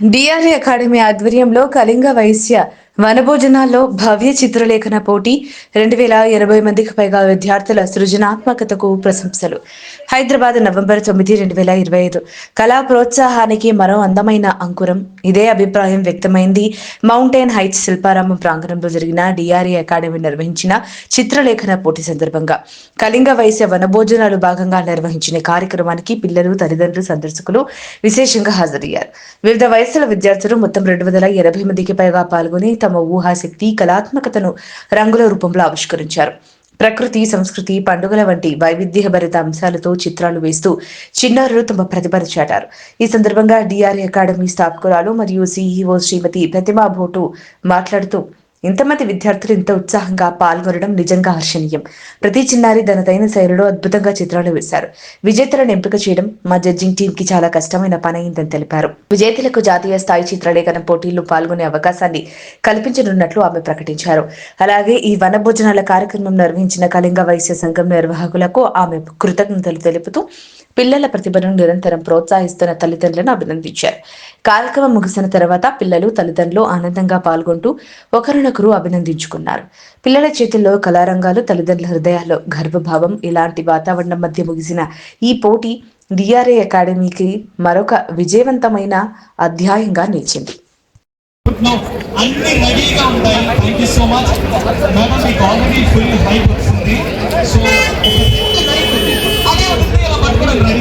DRA academy ఆధ్వర్యంలో కళింగ వైశ్య వనభోజనాల్లో భవ్య చిత్రలేఖన పోటీ రెండు వేల ఇరవై మందికి పైగా విద్యార్థుల సృజనాత్మకతకు ప్రశంసలు. హైదరాబాద్ నవంబర్ తొమ్మిది రెండు వేల ఇరవై ఐదు. కళా ప్రోత్సాహానికి మరో అందమైన అంకురం. ఇదే అభిప్రాయం వ్యక్తమైంది. మౌంటైన్ హైట్స్ శిల్పారామం ప్రాంగణంలో జరిగిన డిఆర్ఏ అకాడమీ నిర్వహించిన చిత్రలేఖన పోటీ సందర్భంగా. కళింగ వైశ్య వనభోజనాలు భాగంగా నిర్వహించిన కార్యక్రమానికి పిల్లలు తల్లిదండ్రులు సందర్శకులు విశేషంగా హాజరయ్యారు. వివిధ వయసుల విద్యార్థులు మొత్తం రెండు వందల ఎనభై మందికి పైగా పాల్గొని తమ ఊహాశక్తి కళాత్మకతను రంగుల రూపంలో ఆవిష్కరించారు. ప్రకృతి సంస్కృతి పండుగల వంటి వైవిధ్యభరిత అంశాలతో చిత్రాలు వేస్తూ చిన్నారులు తమ ప్రతిభను చాటారు. ఈ సందర్భంగా డిఆర్ఏ అకాడమీ స్థాపకురాలు మరియు సిఇఓ శ్రీమతి ప్రతిమా భోటు మాట్లాడుతూ ఇంతమంది విద్యార్థులు ఇంత ఉత్సాహంగా పాల్గొనడం నిజంగా హర్షణీయం. ప్రతి చిన్నారి తనదైన శైలిలో అద్భుతంగా చిత్రాలు వేశారు. విజేతలను ఎంపిక చేయడం మా జడ్జింగ్ టీం కి చాలా కష్టమైన పని అయిందని తెలిపారు. విజేతలకు జాతీయ స్థాయి చిత్రలేఖన పోటీల్లో పాల్గొనే అవకాశాన్ని కల్పించనున్నట్లు ఆమె ప్రకటించారు. అలాగే ఈ వన భోజనాల కార్యక్రమం నిర్వహించిన కళింగ వైశ్య సంఘం నిర్వాహకులకు ఆమె కృతజ్ఞతలు తెలుపుతూ పిల్లల ప్రతిభను నిరంతరం ప్రోత్సహిస్తున్న తల్లిదండ్రులను అభినందించారు. కార్యక్రమం ముగిసిన తర్వాత పిల్లలు తల్లిదండ్రులు ఆనందంగా పాల్గొంటూ ఒకరినొకరు అభినందించుకున్నారు. పిల్లల చేతుల్లో కళారంగాలు తల్లిదండ్రుల హృదయాల్లో గర్వభావం ఇలాంటి వాతావరణం మధ్య ముగిసిన ఈ పోటీ డిఆర్ఏ అకాడమీకి మరొక విజయవంతమైన అధ్యాయంగా నిలిచింది. అన్ని రెడీగా thank you so much madam మీకు ఆల్రెడీ ఫుల్ హైప్ వస్తుంది సో అదే ఉంటుంది ఇలా పట్టుకోవడం రెడీగా ఉంది అలాగే ఒక్కసారిగా clap చేయండి మేడంకి. కామన్ లేదు.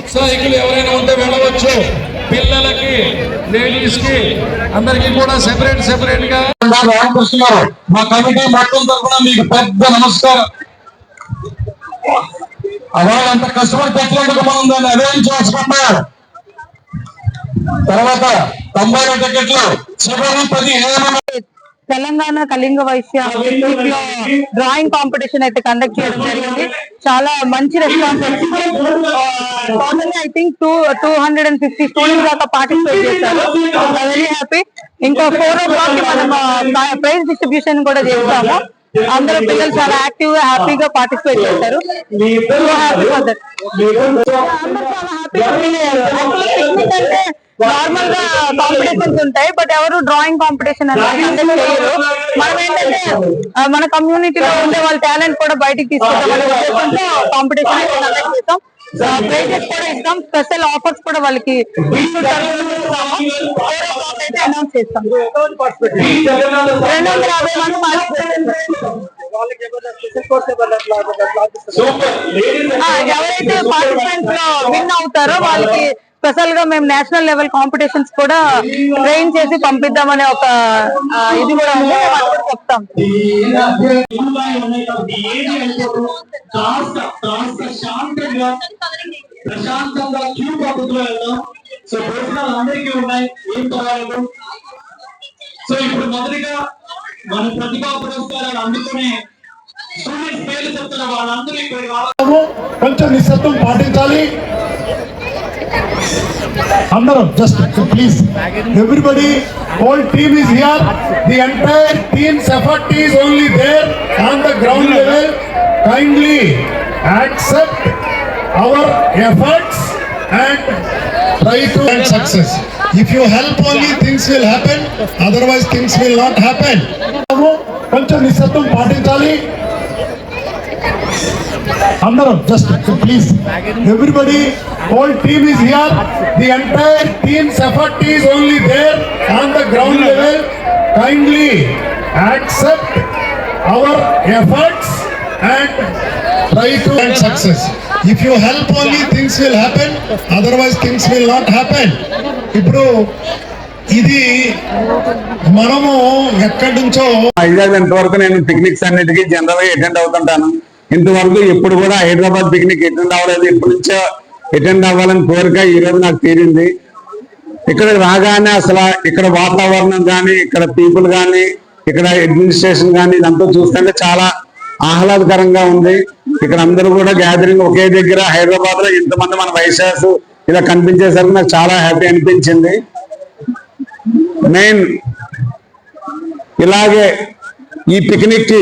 ఉత్సాహికులు ఎవరైనా ఉంటే వెళ్ళవచ్చు. పిల్లలకి లేడీస్కి అందరికి కూడా సెపరేట్ సెపరేట్గా. రామకృష్ణ మా కమిటీ మొత్తం తరఫున మీకు పెద్ద నమస్కారం. అంత కష్టపడి పెట్టినందుకు మనం దాన్ని అరేంజ్ తర్వాత తొంభై రెండు టికెట్లు. చివరి పది తెలంగాణ కళింగ వైశ్య డ్రాయింగ్ కాంపిటీషన్ అయితే కండక్ట్ చేయడం జరిగింది. చాలా మంచి రెస్పాన్స్ వచ్చింది. Total I think two two hundred and fifty students దాకా పార్టిసిపేట్ చేశారు. Very happy. ఇంకా ఫోర్ ఓ క్లాక్కి మనం ప్రైజ్ డిస్ట్రిబ్యూషన్ కూడా చేస్తాము. అందరూ పిల్లలు చాలా యాక్టివ్గా హ్యాపీగా పార్టిసిపేట్ చేశారు నార్మల్గా కాంపిటీషన్స్ ఉంటాయి బట్ ఎవరు డ్రాయింగ్ కాంపిటీషన్ అనేది మనం ఏంటంటే మన కమ్యూనిటీలో ఉండే వాళ్ళ టాలెంట్ కూడా బయటికి తీసుకుంటాం అనే ఉద్దేశంతో కాంపిటీషన్ చేస్తాం ప్రైజెస్ కూడా ఇస్తాం. స్పెషల్ ఆఫర్స్ కూడా వాళ్ళకి అనౌన్స్ చేస్తాం రెండు వందల యాభై మంది ఎవరైతే పార్టిసిపెంట్స్లో విన్ అవుతారో వాళ్ళకి స్పెషల్గా మేము నేషనల్ లెవెల్ కాంపిటీషన్స్ కూడా ట్రైన్ చేసి పంపిద్దామనే ఒక ఇది కూడా చెప్తాం శాంతంగా ప్రశాంతంగా క్యూ పద్ధతిలో వెళ్దాం. సో భోజనాలు అందరికీ ఉన్నాయి. ఏం పర్వాలేదు. సో ఇప్పుడు మొదటిగా మన ప్రతిభా పురస్కారాలు అందుకునే స్టూడెంట్స్ పేర్లు చెప్తున్న వాళ్ళందరూ ఇక్కడికి రావాలి కొంచెం నిశ్శబ్దం పాటించాలి. అందరం just please everybody whole team is here the entire team's effort is only there on the ground level kindly accept Our efforts and try to and success. If you help only, things will happen. Otherwise, things will not happen. కొంచెం నిశ్శబ్దం పాటించాలి అందరం just please everybody whole team is here the entire team's effort is only there on the ground level kindly accept our efforts and try to and success If you help only things will happen otherwise things will not happen ఇప్పుడు ఇది మనము ఎక్కడి నుంచో వైజాగ్ ఇంతవరకు నేను picnics అన్నిటికీ జనరల్గా attend అవుతుంటాను. ఇంతవరకు ఎప్పుడు కూడా హైదరాబాద్ పిక్నిక్ అటెండ్ అవ్వలేదు. ఇప్పటి నుంచో అటెండ్ అవ్వాలని కోరిక ఈ రోజు నాకు తీరింది. ఇక్కడ రాగానే అసలు ఇక్కడ వాతావరణం కానీ ఇక్కడ పీపుల్ కానీ ఇక్కడ అడ్మినిస్ట్రేషన్ కానీ ఇదంతా చూస్తుంటే చాలా ఆహ్లాదకరంగా ఉంది. ఇక్కడ అందరూ కూడా గ్యాదరింగ్ ఒకే దగ్గర హైదరాబాద్లో ఇంతమంది మన వైశాస్ ఇలా కనిపించేసరికి నాకు చాలా హ్యాపీ అనిపించింది. మెయిన్ ఇలాగే ఈ పిక్నిక్కి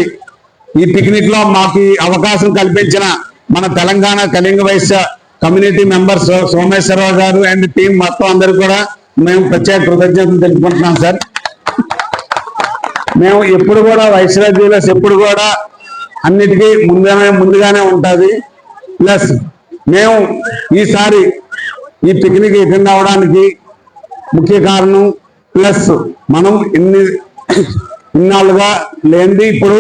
ఈ పిక్నిక్లో మాకు అవకాశం కల్పించిన మన Telangana Kalinga Vaishya community members Someswararao garu and team మొత్తం అందరు కూడా మేము ప్రత్యేక కృతజ్ఞతలు తెలుపుకుంటున్నాం సార్ మేము ఎప్పుడు కూడా వైశ్య జ్యువెలర్స్ ఎప్పుడు కూడా అన్నిటికీ ముందుగానే ముందుగానే ఉంటుంది. ప్లస్ మేము ఈసారి ఈ పిక్నిక్ అటెండ్ అవడానికి ముఖ్య కారణం ప్లస్ మనం ఇన్ని ఇన్నాళ్ళుగా లేనిది ఇప్పుడు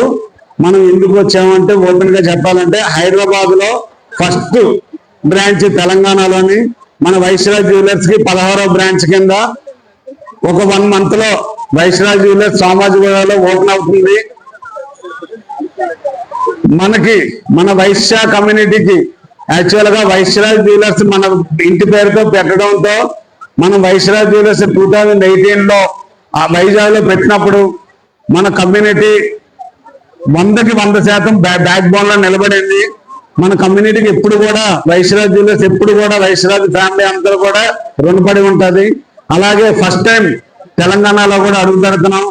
మనం ఎందుకు వచ్చామంటే ఓపెన్గా చెప్పాలంటే హైదరాబాద్లో ఫస్ట్ బ్రాంచ్ తెలంగాణలోని మన వైశ్రా జ్యువెలర్స్కి పదహారో బ్రాంచ్ కింద ఒక వన్ మంత్లో వైశ్రా జ్యువెలర్స్ సామాజిక ఓపెన్ అవుతుంది. మనకి మన వైశ్య కమ్యూనిటీకి యాక్చువల్గా వైశ్యరాజ్ జ్యువెలర్స్ మన ఇంటి పేరుతో పెట్టడంతో మనం వైశ్యరాజ్ జ్యువెలర్స్ టూ థౌజండ్ ఎయిటీన్లో ఆ వైజాగ్లో పెట్టినప్పుడు మన కమ్యూనిటీ వందకి వంద శాతం బ్యాక్ బోన్లో నిలబడింది. మన కమ్యూనిటీకి ఎప్పుడు కూడా వైశ్యరాజ్ జ్యువెలర్స్ ఎప్పుడు కూడా వైశ్యరాజ్ ఫ్యామిలీ అందరూ కూడా రుణపడి ఉంటుంది. అలాగే ఫస్ట్ టైం తెలంగాణలో కూడా అడుగు పెడుతున్నాం.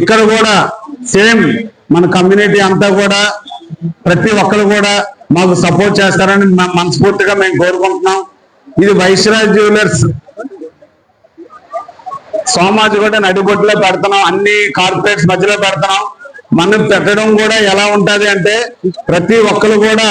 ఇక్కడ కూడా సేమ్ మన కమ్యూనిటీ అంతా కూడా ప్రతి ఒక్కరు కూడా మాకు సపోర్ట్ చేస్తారని మనస్ఫూర్తిగా మేము కోరుకుంటున్నాం. ఇది వైశ్రాజ్ జ్యువెలర్స్ సోమాజి కూడా నడిబొట్టులో పెడుతున్నాం. అన్ని కార్పొరేట్స్ మధ్యలో పెడుతున్నాం. మనం పెట్టడం కూడా ఎలా ఉంటది అంటే ప్రతి ఒక్కరు కూడా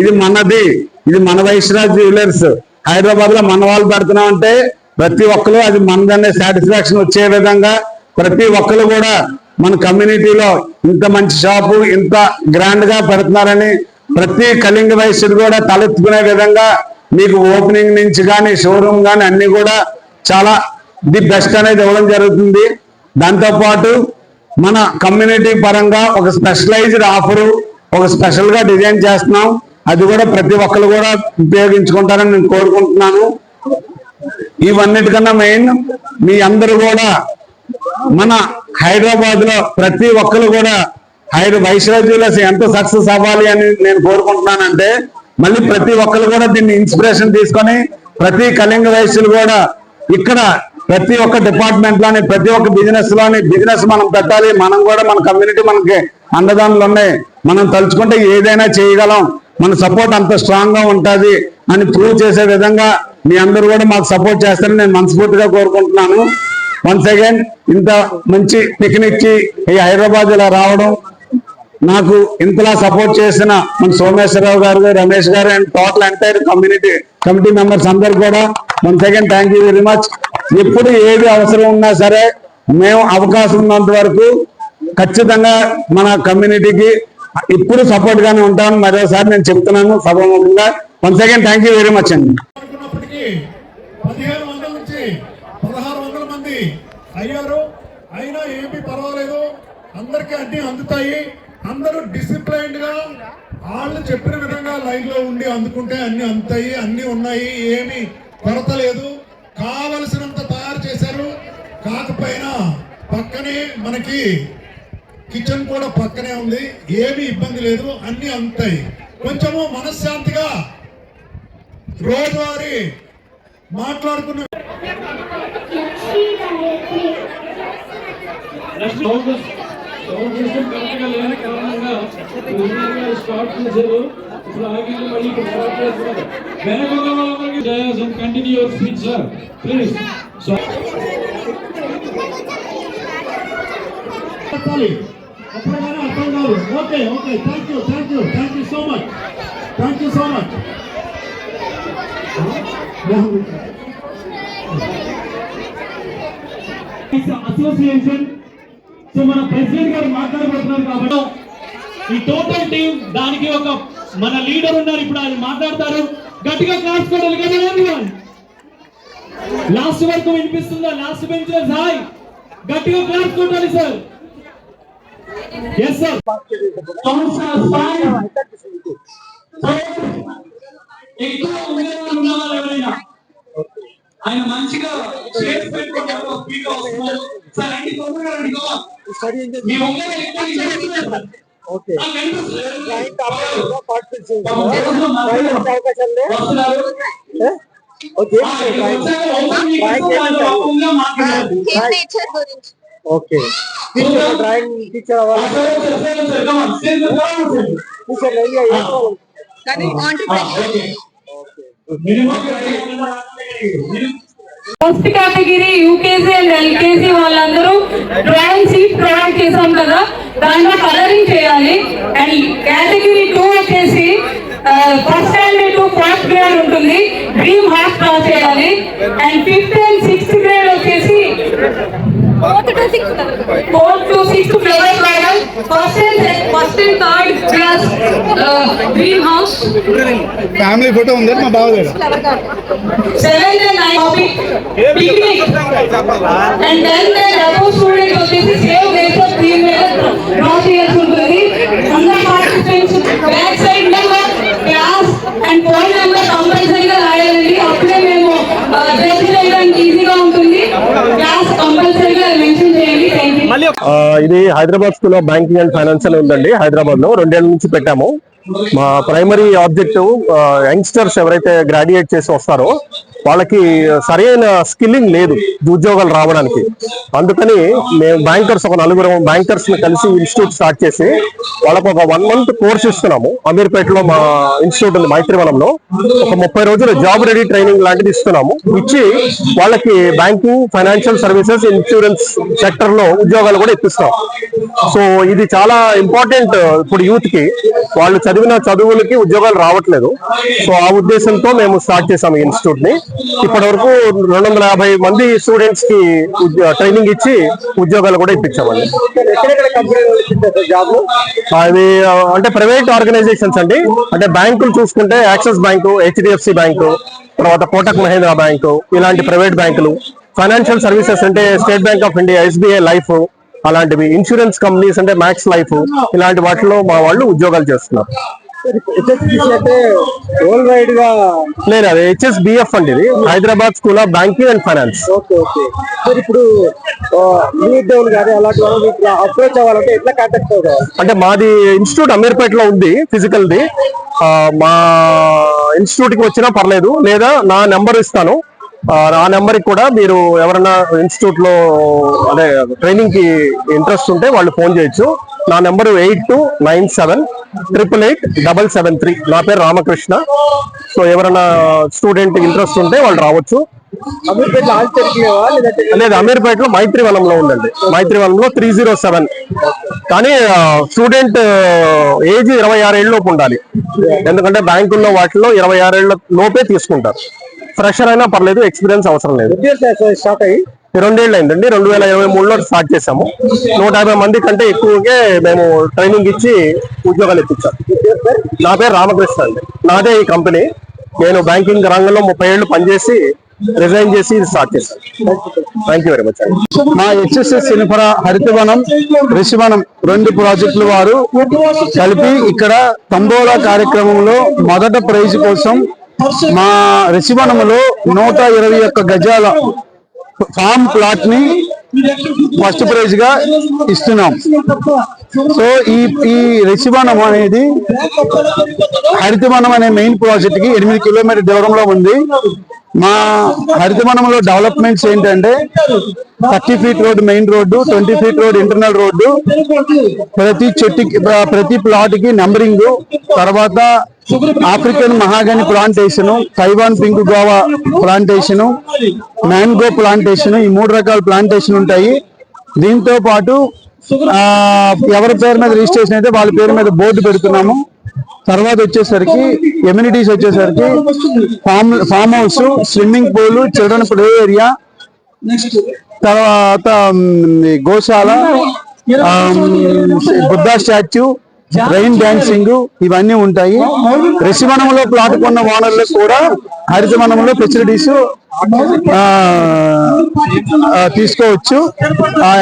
ఇది మనది ఇది మన వైశ్రాజ్ జ్యువెలర్స్. హైదరాబాద్లో మన వాళ్ళు పెడుతున్నాం అంటే ప్రతి ఒక్కరు అది మనదనే సాటిస్ఫాక్షన్ వచ్చే విధంగా ప్రతి ఒక్కరు కూడా మన కమ్యూనిటీలో ఇంత మంచి షాపు ఇంత గ్రాండ్గా పెడుతున్నారని ప్రతి కళింగ వైశ్యుడు కూడా తలెత్తుకునే విధంగా మీకు ఓపెనింగ్ నుంచి కానీ షోరూమ్ కానీ అన్ని కూడా చాలా ది బెస్ట్ అనేది ఇవ్వడం జరుగుతుంది. దాంతో పాటు మన కమ్యూనిటీ పరంగా ఒక స్పెషలైజ్డ్ ఆఫరు ఒక స్పెషల్గా డిజైన్ చేస్తున్నాం. అది కూడా ప్రతి ఒక్కరు కూడా ఉపయోగించుకుంటారని నేను కోరుకుంటున్నాను. ఇవన్నిటికన్నా మెయిన్ మీ అందరూ కూడా మన హైదరాబాద్లో ప్రతి ఒక్కరు కూడా హైదరాబాద్ వైశ్రాజ్ జ్యువెలర్స్ ఎంత సక్సెస్ అవ్వాలి అని నేను కోరుకుంటున్నానంటే మళ్ళీ ప్రతి ఒక్కరు కూడా దీన్ని ఇన్స్పిరేషన్ తీసుకొని ప్రతి కళింగ వయస్సులు కూడా ఇక్కడ ప్రతి ఒక్క డిపార్ట్మెంట్లోని ప్రతి ఒక్క బిజినెస్లోని బిజినెస్ మనం పెట్టాలి మనం కూడా మన కమ్యూనిటీ మనకి అండదానులు ఉన్నాయి. మనం తలుచుకుంటే ఏదైనా చేయగలం. మన సపోర్ట్ అంత స్ట్రాంగ్గా ఉంటుంది అని ప్రూవ్ చేసే విధంగా మీ అందరూ కూడా మాకు సపోర్ట్ చేస్తారని నేను మనస్ఫూర్తిగా కోరుకుంటున్నాను. వన్స్ అగైన్ ఇంత మంచి పిక్నిక్కి ఈ హైదరాబాద్ ఇలా రావడం నాకు ఇంతలా సపోర్ట్ చేసిన మన Someswararao garu Ramesh garu and total entire community committee members అందరు కూడా once again thank you very much ఎప్పుడు ఏది అవసరం ఉన్నా సరే మేము అవకాశం ఉన్నంత వరకు ఖచ్చితంగా మన కమ్యూనిటీకి ఇప్పుడు సపోర్ట్ గానే ఉంటామని మరోసారి నేను చెప్తున్నాను సభాముఖంగా. Once again thank you very much అండి అనుకున్నప్పటికీ పదిహేను వందల నుంచి పదహారు వందల మంది అయ్యారు. అయినా ఏమీ పర్వాలేదు. అందరికీ అన్ని అందుతాయి. అందరూ డిసిప్లైన్డ్గా వాళ్ళు చెప్పిన విధంగా లైన్లో ఉండి అందుకుంటే అన్ని అందుతాయి అన్ని ఉన్నాయి. ఏమీ కొరత లేదు కావలసినంత తయారు చేశారు. కాకపోయినా పక్కనే మనకి కిచెన్ కూడా పక్కనే ఉంది. ఏమీ ఇబ్బంది లేదు. అన్ని అందుతాయి కొంచెము మనశ్శాంతిగా రోజువారీ మాట్లాడుకున్న సౌండ్ సౌండ్ సిస్టమ్ కరెక్ట్గా లేని కారణంగా ఇమీడియట్గా స్టార్ట్ చేశారు ఇప్పుడు ఆగింది మళ్ళీ ఇప్పుడు స్టార్ట్ చేస్తున్నారు వెనక ఉన్న వాళ్ళందరికీ dais and continue your speech sir please so చెప్పాలి అప్పుడు కానీ అర్థం కాదు okay okay thank you thank you thank you so much thank you so much association so మన ప్రెసిడెంట్ గారు మాట్లాడబోతున్నారు కాబట్టి ఈ టోటల్ టీం దానికి ఒక మన లీడర్ ఉన్నారు ఇప్పుడు ఆయన మాట్లాడతారు. గట్టిగా క్లాస్ కదా లాస్ట్ వరకు వినిపిస్తుందా? Last bench hi. గట్టిగా క్లాస్ కొట్టాలి సార్. ఎస్ ఎక్కువ ఎవరైనా ఆయన మంచిగా చేసి పెట్టుకుంటారు సార్ తొందరగా రండి go on. మీ ముందర ఎక్కువ చేస్తున్నారు. ఆ, కనిపిస్తుంది. పాపం రోజులో మధ్యలో వస్తున్నారు. ఆ, ఇక్కడ వచ్చాక ఒకరు మీకు వాళ్ళు పాపంగా మాట్లాడారు. నేచర్ గురించి ఓకే టీచర్ డ్రాయింగ్ టీచర్ అవ్వాలి సరే, సరే, సరే, సరే, come on. Stay there, come on, sir. Teacher ready అయ్యారు ఆ, okay. first category UKG and LKG వాళ్ళందరూ డ్రాయింగ్ షీట్ ప్రొవైడ్ చేశాం కదా. దాంట్లో కలరింగ్ చేయాలి. అండ్ కేటగిరీ టూ వచ్చేసి first standard to fourth grade ఉంటుంది. డ్రీమ్ హార్ట్ డ్రా చేయాలి. And fifth and sixth grade వచ్చేసి fourth to sixth fourth to sixth flower garden first and first and third class dream house family photo ఉంది మా బావ దగ్గర. Seventh and ninth picnic and tenth and above student వచ్చేసి save nature దీని మీద draw చేయాల్సి ఉంటుంది అందరు participants back side number class and phone number కంపల్సరీగా రాయాలండి అప్పుడే మేము జడ్జ్ చేయడానికి ఈజీగా ఉంటుంది క్లాస్ కంపల్సరీగా మెన్షన్ చేయండి థ్యాంక్ యూ ఆ, ఇది Hyderabad school of banking and financial ఉందండి హైదరాబాద్లో రెండేళ్ళ నుంచి పెట్టాము. మా ప్రైమరీ ఆబ్జెక్టివ్ యంగ్స్టర్స్ ఎవరైతే గ్రాడ్యుయేట్ చేసి వస్తారో వాళ్ళకి సరైన స్కిల్లింగ్ లేదు ఉద్యోగాలు రావడానికి. అందుకని మేము బ్యాంకర్స్ ఒక నలుగురు బ్యాంకర్స్ని కలిసి ఇన్స్టిట్యూట్ స్టార్ట్ చేసి వాళ్ళకు ఒక వన్ మంత్ కోర్స్ ఇస్తున్నాము. అమీర్పేటలో మా ఇన్స్టిట్యూట్ ఉంది మైత్రివనంలో. ఒక ముప్పై రోజుల జాబ్ రెడీ ట్రైనింగ్ లాంటిది ఇస్తున్నాము. ఇచ్చి వాళ్ళకి బ్యాంకింగ్ ఫైనాన్షియల్ సర్వీసెస్ ఇన్సూరెన్స్ సెక్టర్లో ఉద్యోగాలు కూడా ఇప్పిస్తాం సో ఇది చాలా ఇంపార్టెంట్ ఇప్పుడు యూత్కి. వాళ్ళు చదివిన చదువులకి ఉద్యోగాలు రావట్లేదు. సో ఆ ఉద్దేశంతో మేము స్టార్ట్ చేసాము ఈ ఇన్స్టిట్యూట్ని. ఇప్పటి వరకు రెండు వందల యాభై మంది స్టూడెంట్స్కి ట్రైనింగ్ ఇచ్చి ఉద్యోగాలు కూడా ఇప్పించామండి. అవి ఆ, అంటే ప్రైవేట్ ఆర్గనైజేషన్స్ అండి. అంటే బ్యాంకులు చూసుకుంటే యాక్సిస్ బ్యాంకు హెచ్డిఎఫ్సి బ్యాంకు తర్వాత కోటక్ మహేంద్ర బ్యాంకు ఇలాంటి ప్రైవేట్ బ్యాంకులు. ఫైనాన్షియల్ సర్వీసెస్ అంటే State Bank of India SBI life అలాంటివి. ఇన్సూరెన్స్ కంపెనీస్ అంటే మ్యాక్స్ లైఫ్. ఇలాంటి వాటిలో మా వాళ్ళు ఉద్యోగాలు చేస్తున్నారు. లేదు అది హెచ్ఎస్బిఎఫ్ అండి ఇది. Hyderabad school of banking and finance. Okay okay. Sir ఇప్పుడు అప్రోచ్ అవ్వాలంటే ఎట్లా కాంటాక్ట్ అంటే మాది ఇన్స్టిట్యూట్ అమీర్పేటలో ఉంది ఫిజికల్ ది మా ఇన్స్టిట్యూట్కి వచ్చినా పర్లేదు లేదా నా నెంబర్ ఇస్తాను. ఆ, ఆ నెంబర్కి కూడా మీరు ఎవరైనా ఇన్స్టిట్యూట్లో అదే ట్రైనింగ్కి ఇంట్రెస్ట్ ఉంటే వాళ్ళు ఫోన్ చేయొచ్చు. నా number eight two nine seven triple eight double seven three. నా పేరు రామకృష్ణ. సో ఎవరైనా స్టూడెంట్ ఇంట్రెస్ట్ ఉంటే వాళ్ళు రావచ్చు. లేదు అమీర్పేటలో మైత్రివనంలో ఉందండి. మైత్రివనంలో త్రీ జీరో సెవెన్. కానీ స్టూడెంట్ ఏజ్ ఇరవై ఆరేళ్ళ లోపు ఉండాలి. ఎందుకంటే బ్యాంకుల్లో వాటిలో ఇరవై ఆరేళ్ళ లోపే తీసుకుంటారు. ఫ్రెషర్ అయినా పర్లేదు ఎక్స్పీరియన్స్ అవసరం లేదు. స్టార్ట్ అయ్యి? రెండేళ్ళు అయిందండి. రెండు వేల ఇరవై మూడులో స్టార్ట్ చేశాము. నూట యాభై మంది కంటే ఎక్కువగా మేము ట్రైనింగ్ ఇచ్చి ఉద్యోగాలు ఇప్పించాం నా పేరు రామకృష్ణ అండి. నాదే ఈ కంపెనీ నేను బ్యాంకింగ్ రంగంలో ముప్పై ఏళ్ళు పనిచేసి రిజైన్ చేసి ఇది స్టార్ట్ చేశాను. థ్యాంక్ యూ వెరీ మచ్ అండి మా హెచ్ఎస్ఎస్ ఇన్ఫ్రా హరితవనం ఋషివనం రెండు ప్రాజెక్టుల వారు కలిపి ఇక్కడ తంబోలా కార్యక్రమంలో మొదట ప్రైజ్ కోసం మా రిషివనములో నూట ఇరవై ఒక్క గజాల ఫామ్ ప్లాట్ని ఫస్ట్ ప్రైజ్గా ఇస్తున్నాం. సో ఈ ఈ రిషివనం అనేది హరితవనం అనే మెయిన్ ప్రాజెక్ట్కి ఎనిమిది కిలోమీటర్ దూరంలో ఉంది. మా హరితవనంలో డెవలప్మెంట్స్ ఏంటంటే thirty feet road main road twenty feet road internal road ప్రతి చెట్టుకి ప్రతి ప్లాట్కి నెంబరింగ్ తర్వాత African mahogany plantation Taiwan pink guava plantation mango plantation ఈ మూడు రకాల ప్లాంటేషన్ ఉంటాయి. దీంతో పాటు ఎవరి పేరు మీద రిజిస్ట్రేషన్ అయితే వాళ్ళ పేరు మీద బోర్డు పెడుతున్నాము. తర్వాత వచ్చేసరికి ఎమ్యూనిటీస్ వచ్చేసరికి farm farm house swimming pool children play area తర్వాత గోశాల బుద్ధా స్టాచ్యూ రైన్ డాన్సింగ్ ఇవన్నీ ఉంటాయి. రిషివనంలో ప్లాట్ కొన్న ఓనర్లకు కూడా హరితవనంలో ఫెసిలిటీస్ తీసుకోవచ్చు.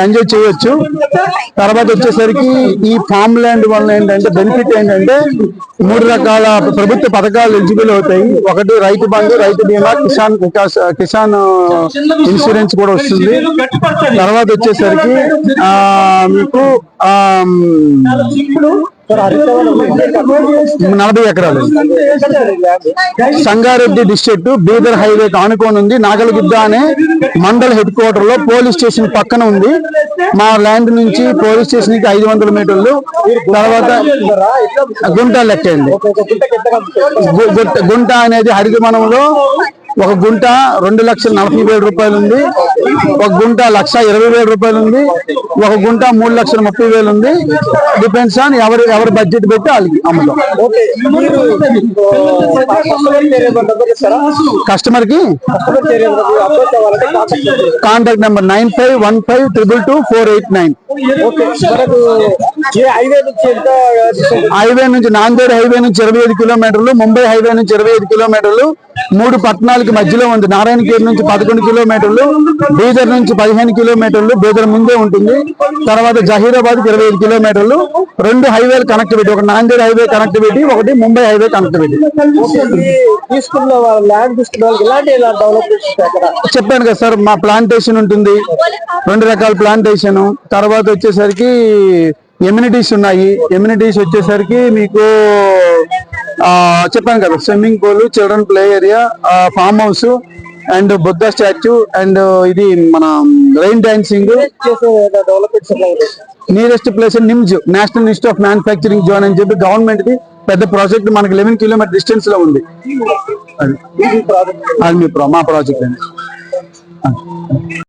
ఎంజాయ్ చేయొచ్చు తర్వాత వచ్చేసరికి ఈ ఫామ్ ల్యాండ్ వల్ల ఏంటంటే బెనిఫిట్ ఏంటంటే మూడు రకాల ప్రభుత్వ పథకాలు ఎలిజిబుల్ అవుతాయి. ఒకటి రైతు బంధు రైతు బీమా కిసాన్ వికాస్ కిసాన్ ఇన్సూరెన్స్ కూడా వస్తుంది. తర్వాత వచ్చేసరికి ఆ మీకు ఆ నలభై ఎకరాలు సంగారెడ్డి డిస్ట్రిక్ట్ బీదర్ హైవే ఆనుకొని ఉంది. నాగలగుద్ద అనే మండల్ హెడ్ క్వార్టర్లో పోలీస్ స్టేషన్ పక్కన ఉంది. మా ల్యాండ్ నుంచి పోలీస్ స్టేషన్కి ఐదు వందల మీటర్లు తర్వాత గుంట లెక్క అండి గు- గుట్ట- గుంట అనేది హరితవనంలో ఒక గుంట రెండు లక్షల నలభై వేల రూపాయలు ఉంది. ఒక గుంట లక్ష ఇరవై వేల రూపాయలు ఉంది. ఒక గుంట మూడు లక్షల ముప్పై వేలు ఉంది. డిపెండ్స్ ఆన్ ఎవరి ఎవరి బడ్జెట్ పెట్టి వాళ్ళకి అమ్ముతాం. కస్టమర్కి? Contact number nine five one five triple two four eight nine నుంచి హైవే నుంచి నాందేడ్ హైవే నుంచి ఇరవై ఐదు కిలోమీటర్లు ముంబై హైవే నుంచి ఇరవై ఐదు కిలోమీటర్లు మూడు పట్టణాలకి మధ్యలో ఉంది. నారాయణఖేడ్ నుంచి పదకొండు కిలోమీటర్లు బీదర్ నుంచి పదిహేను కిలోమీటర్లు బీదర్ ముందే ఉంటుంది. తర్వాత జహీరాబాద్ ఇరవై ఐదు కిలోమీటర్లు రెండు హైవేలు కనెక్టివిటీ ఒక నాందేడ్ హైవే కనెక్టివిటీ ఒకటి ముంబై హైవే కనెక్టివిటీ. చెప్పాను కదా సార్ మా ప్లాంటేషన్ ఉంటుంది. రెండు రకాల ప్లాంటేషన్ తర్వాత వచ్చేసరికి ఎమ్యూనిటీస్ ఉన్నాయి. ఎమ్యూనిటీస్ వచ్చేసరికి మీకు చెప్పాను కదా swimming pool children play area farm house and Buddha statue and ఇది మన rain dancing. Nearest place NIMZ national institute of manufacturing zone అని చెప్పి గవర్నమెంట్ ది పెద్ద ప్రాజెక్ట్ మనకి లెవెన్ కిలోమీటర్ డిస్టెన్స్లో ఉంది. అది. మీ మా ప్రాజెక్ట్ అండి.